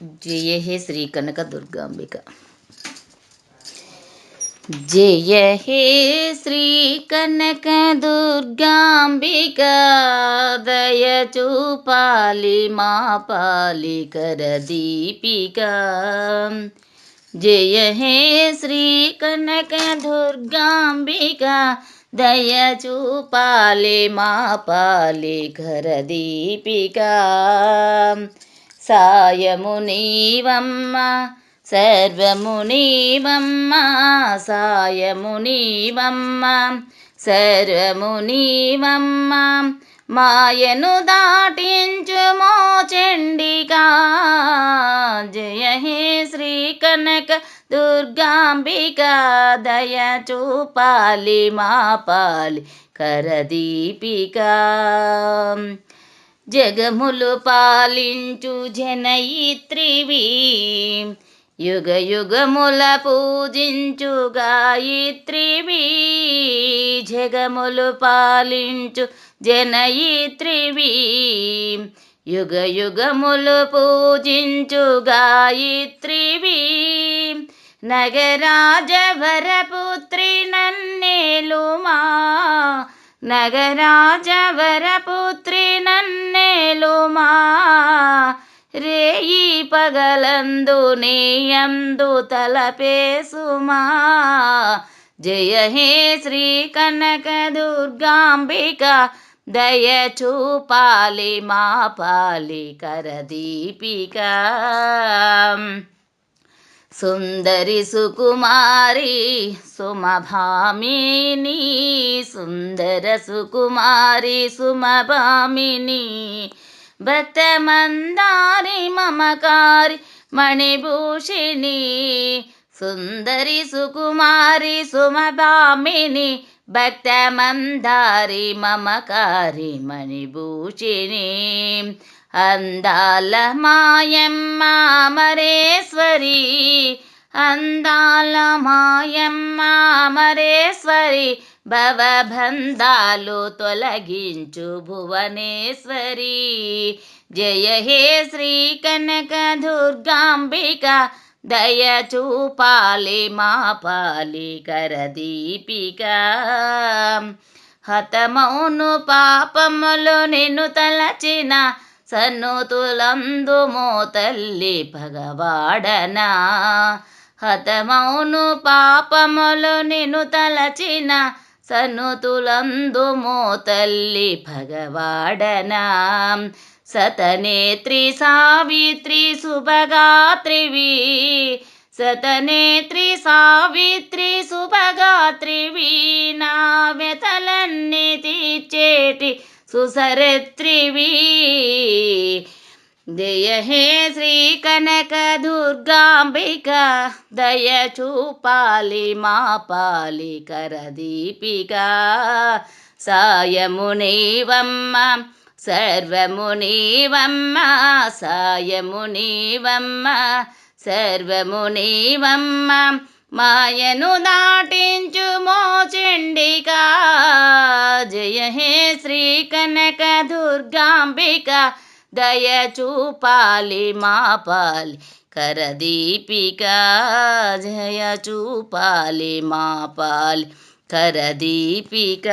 జయ హే శ్రీ కనక దుర్గాంబిక జయ హే శ్రీ కనక దుర్గాంబిక దయ చూపాలి మా పాలికర దీపిక జయ హే శ్రీ కనక దుర్గాంబిక దయ చూపాలి మా పాలికర దీపిక సాయము నీవమ్మ సర్వము నీవమ్మ సాయము నీవమ్మ సర్వము నీవమ్మ. మాయను దాటించుమో చండికా జయ హే శ్రీ కనక దుర్గాంబిక దయ చూపాలి మా పాలి కరదీపిక. జగములు పాలించు జనయిత్రివి. యుగ యుగముల పూజించు గాయత్రివి. జగములు పాలించు జనయిత్రివి. యుగ యుగములు పూజించు గాయత్రివి. నగరాజవరపుత్రి నన్నేలుమా. నగరాజవరపుత్రి పగలందు నీయందు తలపేసుమా. జయ హే శ్రీ కనక దుర్గాంబిక దయ చూపాలి మా పాలి కరదీపిక సుందరి సుకుమారి సుమభామిని సుందర సుకుమారి సుమభామిని భక్తమందారి మమకారి మణిభూషిణి సుందరి సుకుమారి సుమభామిని భక్తమందారి మమకారి మణిభూషిణి. అందాల మాయమ్మ మరేశ్వరి అందాల మాయమ్మ అమరేశ్వరి భవబంధాలు తొలగించు భువనేశ్వరి. జయ హే శ్రీ కనక దుర్గాంబిక దయ చూపాలి మా పాలి కరదీపిక హతమౌను పాపములు నిన్ను తలచిన సన్నుతులందుమో తల్లి భగవాడనా. హతమౌను పాపములు నిను తలచిన సనుతులందుమో తల్లి భగవాడనా. సతనేత్రి సావిత్రి శుభగాత్రివి సతనేత్రి సావిత్రి శుభగాత్రివి నా వెతలన్నీ తీర్చేటి సుసరత్రివి జయ హే శ్రీ కనక దుర్గాంబిక దయ చూపాలి మా పాలి కరదీపిక సాయము నీవమ్మ సర్వము నీవమ్మ. సాయము మాయను దాటించు మోచండికా జయ హే శ్రీ కనక దుర్గాంబిక దయ చూపాలి మా కరదీపిక జయ చూపాలి మా కరదీపిక.